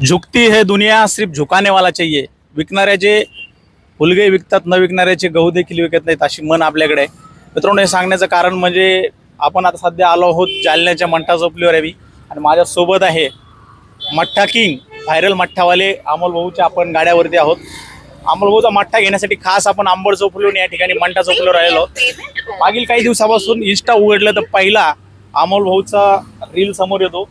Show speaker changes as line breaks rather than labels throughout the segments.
झुकती है दुनिया सिर्फ झुकाने वाला चाहिए. विकणाऱ्याचे फुलगे विकतात न विकणाऱ्याचे गहू देखील विकत नाहीत अशी मन आपल्याकडे आहे. मित्रांनो हे सांगण्याचं कारण म्हणजे आपण आता सध्या आलो आहोत जालन्याच्या मंठा चौपलीवर यावी आणि माझ्यासोबत आहे मठ्ठा किंग व्हायरल मठ्ठावाले अमोल भाऊच्या आपण गाड्यावरती आहोत. अमोल भाऊचा मठ्ठा घेण्यासाठी खास आपण आंबड चौपलीवरून या ठिकाणी मंठा चौपलीवर राहिलो मागील काही दिवसापासून इन्स्टा उघडलं तर पहिला अमोल भाऊचा रील समोर येतो.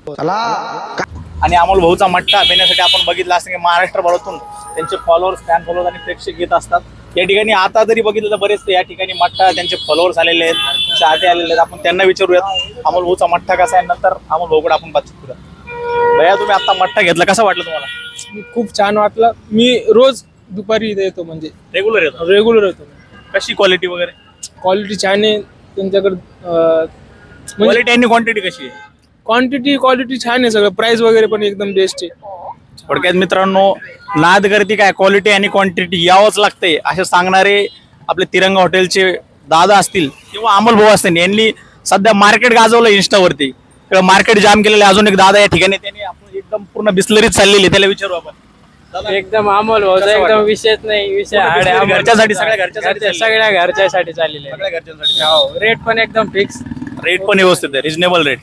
आणि अमोल भाऊचा मट्टा पिण्यासाठी आपण बघितलं असं की महाराष्ट्रभरातून त्यांचे फॉलोअर्स फॅन फॉलोअर्स आणि प्रेक्षक येत असतात. या ठिकाणी आता जरी बघितलं तर बरेच या ठिकाणी मट्टा त्यांचे फॉलोअर्स आलेले आहेत चाहते आलेले आहेत. आपण त्यांना विचारूयात अमोल भाऊचा मट्टा कसा आहे? नंतर अमोल भाऊकडे आपण बातचीत करूया भैया तुम्ही आता मट्टा घेतला. कसा वाटलं तुम्हाला?
खूप छान वाटलं. मी रोज दुपारी इथे येतो म्हणजे.
रेग्युलर येतो?
रेग्युलर येतो.
कशी क्वालिटी वगैरे?
क्वालिटी छान आहे. त्यांच्याकडे म्हणजे
क्वालिटी आणि क्वांटिटी कशी आहे?
क्वांटिटी क्वालिटी छान आहे सगळं. प्राइस वगैरे पण एकदम बेस्ट आहे.
थोडक्यात मित्रांनो नाद करती काय? क्वालिटी आणि क्वांटिटी यावंच लागते असे सांगणारे आपले तिरंगा हॉटेलचे दादा असतील किंवा अमोल भाऊ असतील यांनी सध्या मार्केट गाजवलं इंस्टावरती मार्केट जाम केलेले अजून एक दादा या ठिकाणी त्यांनी आपण एकदम पूर्ण बिस्लरीत चाललेली त्याला विचारू आपण. दादा,
एकदम अमोल भाऊचा
कसं
एकदम
वाटलं?
विषयच नाही विषय हाडे अमोल.
घरच्यासाठी,
भाऊचा.
सगळ्या घरच्यासाठी
घरच्या-
चाललेलं.
सगळ्या घरच्यासाठी चाललेले
सगळ्या घरच्यांसाठी.
हो रेट पण एकदम फिक्स
रेट पण व्यवस्थित आहे रिजनेबल रेट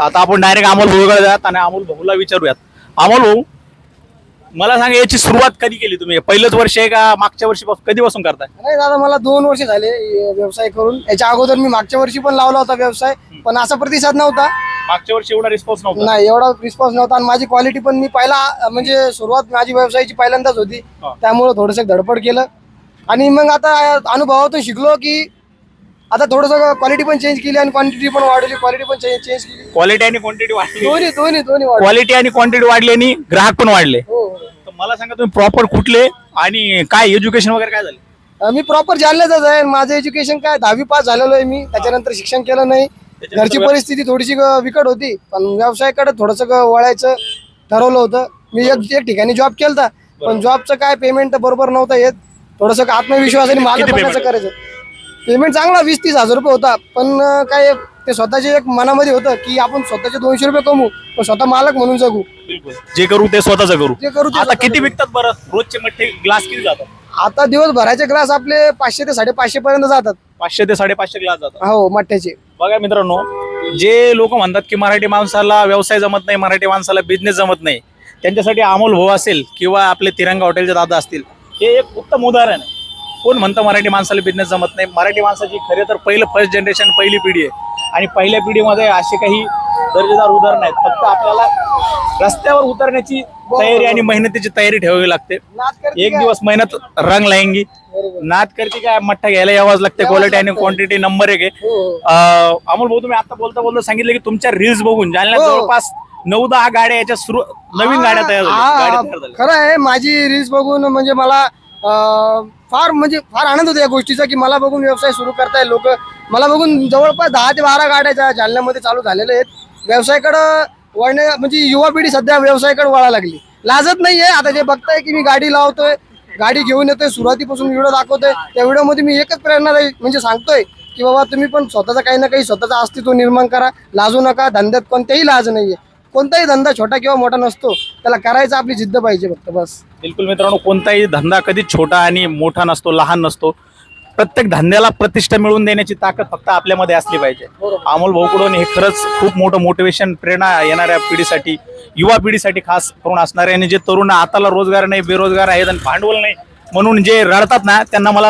आता आपण डायरेक्ट अमोल भाऊकडे जात आणि अमोल भाऊला विचारूयात. अमोल भाऊ मला सांगा याची सुरुवात कधी केली तुम्ही? पहिलंच वर्ष आहे का मागच्या वर्षीपासून कधीपासून करताय?
नाही दादा मला दोन वर्ष झाले व्यवसाय करून. याच्या अगोदर मी मागच्या वर्षी पण लावला होता व्यवसाय पण असा प्रतिसाद नव्हता.
मागच्या वर्षी एवढा रिस्पॉन्स नव्हता?
नाही एवढा रिस्पॉन्स नव्हता आणि माझी क्वालिटी पण मी पहिला म्हणजे सुरुवात माझी व्यवसायाची पहिल्यांदाच होती. त्यामुळे थोडंसं धडपड केलं. आणि मग आता अनुभवातून शिकलो की आता थोडंसं क्वालिटी पण चेंज केली आणि क्वांटिटी पण वाढवली क्वालिटी पण चेंज चेंज केली.
क्वालिटी आणि क्वांटिटी वाढली.
दोन्ही दोन्ही दोन्ही वाढवली
क्वालिटी आणि क्वांटिटी वाढली आणि ग्राहक पण वाढले.
हो हो.
तर मला सांगा तुम्ही प्रॉपर कुठले आणि काय एज्युकेशन वगैरे काय झालं?
अं, मी प्रॉपर जालन्यातच आहे. माझं एज्युकेशन काय दहावी पास झालेलो आहे मी. त्याच्यानंतर शिक्षण केलं नाही. घरची परिस्थिती थोडीशी बिकट होती. पण व्यवसायाकडे थोडंसं वळायचं ठरवलं होतं. मी एक एक ठिकाणी जॉब केलता. पण जॉबचं काय पेमेंट बरोबर नव्हतं येत. थोडंसं आत्मविश्वास
किती
बनायचं
payment?
करायचं. पेमेंट चांगला वीस तीस हजार रुपये होता. पण काय ते स्वतःचे एक मनामध्ये होतं की आपण स्वतःचे दोनशे रुपये कमवू पण स्वतः मालक म्हणून जगू.
बिलकुल. जे करू ते स्वतःच करू.
जे करू ते
आता किती
करू.
विकतात बरं? रोजचे मठ्ठे ग्लास किती जातात?
आता दिवस भरायचे ग्लास आपले पाचशे ते साडेपाचशे पर्यंत जातात.
पाचशे ते साडेपाचशे ग्लास जातात.
हो मठ्ठ्याचे
बघा मित्रांनो जे लोक म्हणतात की मराठी माणसाला व्यवसाय जमत नाही मराठी माणसाला बिझनेस जमत नाही त्यांच्यासाठी अमोल भाऊ असेल किंवा आपले तिरंगा हॉटेलचे दादा असतील हे एक उत्तम उदाहरण आहे. कोण म्हणतं मराठी माणसाला बिझनेस जमत नाही? मराठी माणसाची खरे तर पहिलं फर्स्ट जनरेशन पहिली पिढी आहे. आणि पहिल्या पिढीमध्ये असे काही दर्जेदार उदाहरण आहेत. फक्त आपल्याला रस्त्यावर उतरण्याची तयारी आणि मेहनतीची तयारी ठेवावी लागते. एक? दिवस मेहनत रंग
बरोबर.
नाद करते काय मठ्ठा घ्यायला यावंच लागते. क्वालिटी आणि क्वांटिटी नंबर एक आहे.
हो,
अमोल भाऊ तुम्ही आता बोलता बोलता सांगितलं की तुमच्या रील्स बघून जालन्यात
हो.
जवळपास नऊ दहा गाड्या याच्या सुरू नवीन गाड्या तयार झाल्या. गाड्या तयार झाल्या.
खरं आहे माझी रील्स बघून म्हणजे मला फार म्हणजे फार आनंद होतो या गोष्टीचा की मला बघून व्यवसाय सुरू करताय लोक. मला बघून जवळपास दहा ते बारा गाड्या ज्या जालन्यामध्ये चालू झालेल्या आहेत. व्यवसायाकडं वळणे म्हणजे युवा पिढी सध्या व्यवसायाकडे वळायला लागली. लाजत नाहीये. आता जे बघताय की मी गाडी लावतोय गाडी घेऊन येतोय सुरुवातीपासून व्हिडिओ दाखवतोय त्या व्हिडिओमध्ये मी एकच प्रेरणा म्हणजे सांगतोय की बाबा तुम्ही पण स्वतःचा काही ना काही स्वतःचा अस्तित्व निर्माण करा लाजू नका धंद्यात कोणत्याही लाज नाहीये. कोणताही धंदा छोटा किंवा मोठा नसतो. त्याला करायचा आपली जिद्द पाहिजे फक्त बस.
बिलकुल मित्रांनो कोणताही धंदा कधीच छोटा आणि मोठा नसतो लहान नसतो प्रत्येक धंद्याला प्रतिष्ठा मिळवून देण्याची ताकद फक्त आपल्यामध्ये असली पाहिजे. अमोल भाऊकडून हे खरंच खूप मोठं मोटिवेशन प्रेरणा येणाऱ्या पिढीसाठी युवा पिढीसाठी खास करून असणारे आणि जे तरुण आताला रोजगार नाही बेरोजगार आहेत आणि भांडवल नाही म्हणून जे रडतात ना त्यांना मला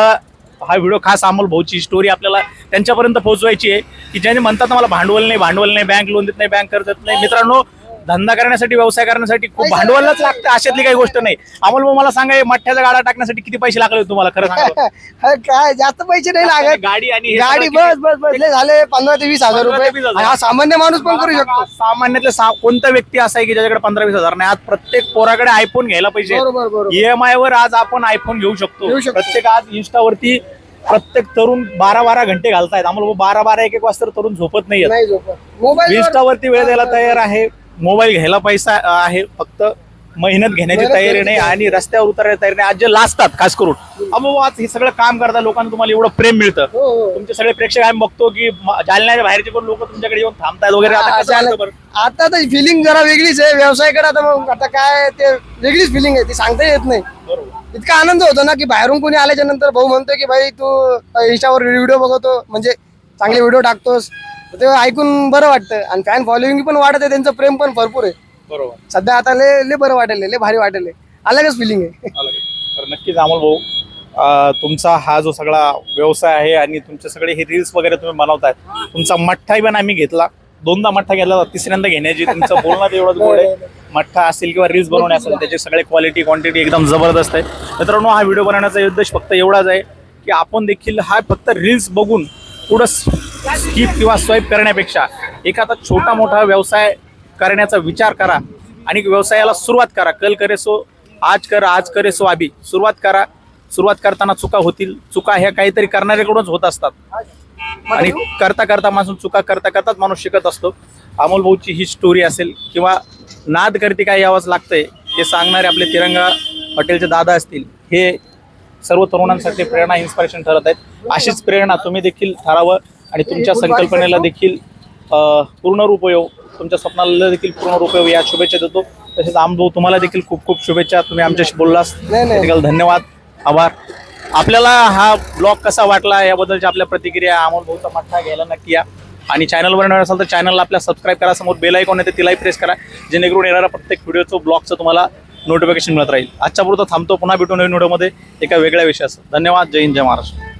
हा व्हिडिओ खास अमोल भाऊची स्टोरी आपल्याला त्यांच्यापर्यंत पोहोचवायची आहे की ज्याने म्हणतात ना मला भांडवल नाही भांडवल नाही बँक लोन देत नाही बँक कर्ज देत नाही. मित्रांनो धंदा करण्यासाठी व्यवसाय करण्यासाठी खूप भांडवलच लागतं अशातली काही गोष्ट नाही. अमोल भाऊ मला सांगा हे मठ्ठ्याच्या गाड्या टाकण्यासाठी किती पैसे लागले होते तुम्हाला खरं सांगा
काय जास्त पैसे नाही लागत.
गाडी आणि हे
गाडी
सगळं
बस बस बस. लय झाले पंधरा ते वीस हजार
15 ते
रुपये.
20 हजार.
आणि हा सामान्य माणूस पण करू शकतो.
सामान्यातले सा- कोणता व्यक्ती असा आहे की ज्याच्याकडे पंधरा वीस हजार नाही? आज प्रत्येक पोराकडे आयफोन घ्यायला पाहिजे
बरोबर बरोबर.
ईएमआय वर आज आपण आयफोन घेऊ शकतो.
घेऊ शकतो.
प्रत्येक आज इन्स्टावरती प्रत्येक तरुण बारा बारा घंटे घालतायत. आम्हाला बारा बारा एक एक वाजता तरुण झोपत नाही
नाही झोपत. मोबाईल
इन्स्टावरती वेळ द्यायला तयार आहे. मोबाईल घ्यायला पैसा आहे फक्त मेहनत घेण्याची तयारी नाही. आणि रस्त्यावर उतरायची तयारी नाही. आज जे लाजतात खास करून. अबो आज हे सगळं काम करता लोकांना तुम्हाला एवढं प्रेम मिळतं.
हो हो.
तुमचे सगळे प्रेक्षक आम्ही बघतो की जालन्याच्या बाहेरचे पण लोक तुमच्याकडे येऊन थांबतायत वगैरे. आता
तर फिलिंग जरा वेगळीच आहे. व्यवसायाकडे आता मग आता काय ते वेगळीच फिलिंग आहे. ती सांगता येत नाही.
बरोबर.
इतका आनंद होतो ना की बाहेरून कोणी आल्याच्यानंतर भाऊ म्हणतो की भाई तू इंस्टावर व्हिडिओ बघतो. म्हणजे चांगले व्हिडिओ टाकतोस. ते ऐकून बरं वाटतं. आणि फॅन फॉलोईंग पण वाढत आहे त्यांचं प्रेम पण भरपूर आहे.
बरोबर.
सध्या आता लय लय बरं वाटेल लय भारी वाटेल अलगच फिलिंग आहे?
अलग आहे. तर नक्कीच अमोल भाऊ अं, तुमचा हा जो सगळा व्यवसाय आहे आणि तुमचे सगळे हे रील्स वगैरे तुम्ही बनवताय तुमचा मठ्ठाही पण आम्ही घेतला. दोनदा मठ्ठा घेतला होता, तिसऱ्यांदा घेण्याची. तुमचं बोलणं तेवढंच गोड आहे. मठ्ठा असेल किंवा रील्स बनवणे असेल त्याचे सगळे क्वालिटी क्वांटिटी एकदम जबरदस्त आहे. मित्रांनो हा व्हिडिओ बनवण्याचा उद्देश फक्त एवढाच आहे की आपण देखील हा फक्त रील्स बघून पुढं स्किप किंवा स्वयप करण्यापेक्षा एखादा छोटा मोठा व्यवसाय करण्याचा विचार करा आणि व्यवसायाला सुरुवात करा. कल करे सो आज कर आज करे सो आभी. सुरुवात करा. सुरुवात करताना चुका होतील. चुका ह्या काहीतरी करणाऱ्याकडूनच होत असतात. आणि करता करता माणूस चुका करता करताच माणूस शिकत असतो. अमोल भाऊची ही स्टोरी असेल किंवा नाद करते काय यावंच लागतंय हे सांगणारे आपले तिरंगा हॉटेलचे दादा असतील हे सर्व तरुणांसाठी प्रेरणा इन्स्पिरेशन ठरत आहेत. अशीच प्रेरणा तुम्ही देखील ठरावं आणि तुमच्या संकल्पनेला देखील पूर्ण रूप येऊ तुमच्या स्वप्नाला देखील पूर्ण रूप येऊ या शुभेच्छा देतो. तसेच आमभाऊ तुम्हाला देखील खूप खूप शुभेच्छा. तुम्ही आमच्याशी बोललास धन्यवाद. आभार. आपल्याला हा ब्लॉग कसा वाटला याबद्दलच्या आपल्या प्रतिक्रिया अमोल भाऊचा मठ्ठा घ्यायला नक्की या. आणि चॅनलवर नवीन असाल तर चॅनलला आपल्या सबस्क्राईब करा. समोर बेल आयकॉन येते तिलाही प्रेस करा. जेणेकरून येणारा प्रत्येक व्हिडिओचं ब्लॉगचं तुम्हाला नोटिफिकेशन मिळत राहील. आजच्या पुरतं थांबतो पुन्हा भेटून नवीन व्हिडिओमध्ये एका वेगळ्या विषयाचं. धन्यवाद. जय हिंद जय महाराष्ट्र.